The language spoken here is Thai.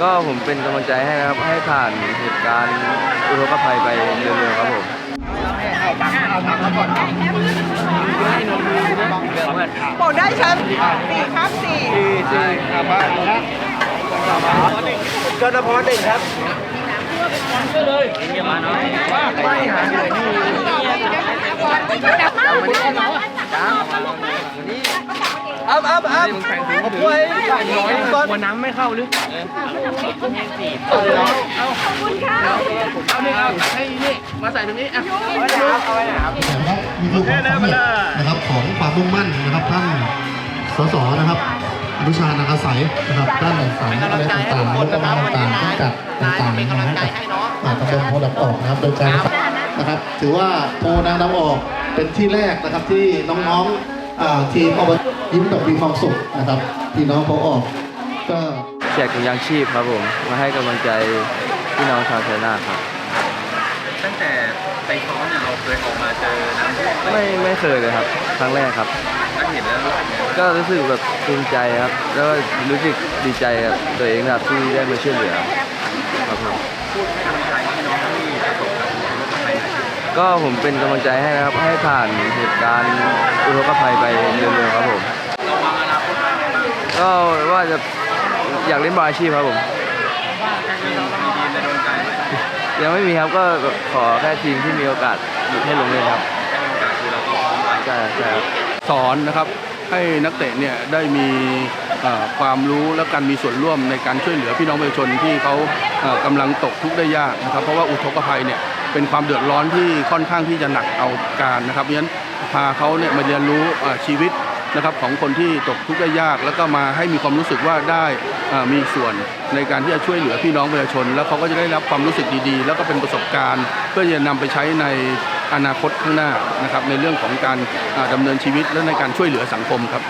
ก็ผมเป็นกำลังใจให้นะครับ ให้ผ่านเหตุการณ์อุทกภัยไปเร็วๆครับผมบอกได้แชมป์สี่ครับสี่กนพรเด่นครับอัพอั พอัพเอาถ้วยน้อยก่อนหัวน้ำไม่เข้าหรือนะครับมีคือความสำเร็จนะครับของความมุ่งมั่นนะครับท่านสสนะครับอนุชานาคาสายนะครับด้านสายอะไรต่างๆงบประมาณต่างๆที่จัดต่างๆนะครับกับอ่าตำบลโพธิ์ดำออกนะครับโดยการนะครับ ถือว่าโพธิ์ดำออกเป็นที่แรกนะครับที่น้องๆอ่า ทีมอบยิ้มแบบมีความสุขนะครับพี่น้องพอออก ก็แจกถุงยางชีพครับผมมาให้กำลังใจพี่น้องชาวชัยนาทครับ ตั้งแต่ไปซ้อมเนี่ยเราเคยออกมาเจอน้ำท่วมไม่ไม่เคยเลยครับ ครั้งแรกครับถ้าเห็นแล้วรู้สึกไงบ้างก็รู้สึกแบบภูมิใจครับ แล้วก็รู้สึกดีใจกับตัวเองครับที่ได้มาช่วยเหลือครับผม พูดให้ ก็ผมเป็นกำลังใจให้นะครับ ให้ผ่านเหตุการณ์อุทกภัยไปเร็วๆครับผม ก็ว่าจะอยากเล่นบอลอาชีพครับผม ยังไม่มีครับก็ขอแค่ทีมที่มีโอกาสให้ลงเล่นครับสอเราก็พร้อมไปใช่ใช่ครับสอนนะครับให้นักเตะเนี่ยได้มีความรู้และการมีส่วนร่วมในการช่วยเหลือพี่น้องประชาชนที่เขาเอ่อกำลังตกทุกข์ได้ยากนะครับเพราะว่าอุทกภัยเนี่ย เป็นความเดือดร้อนที่ค่อนข้างที่จะหนักเอาการนะครับเพราะฉะนั้นพาเขาเนี่ยมาเรียนรู้ชีวิตนะครับของคนที่ตกทุกข์ได้ยาก แล้วก็มาให้มีความรู้สึกว่าได้มีส่วนในการที่จะช่วยเหลือพี่น้องประชาชน แล้วเขาก็จะได้รับความรู้สึกดีๆ แล้วก็เป็นประสบการณ์ เพื่อจะนำไปใช้ในอนาคตข้างหน้านะครับในเรื่องของการอ่าดำเนินชีวิตและในการช่วยเหลือสังคมครับ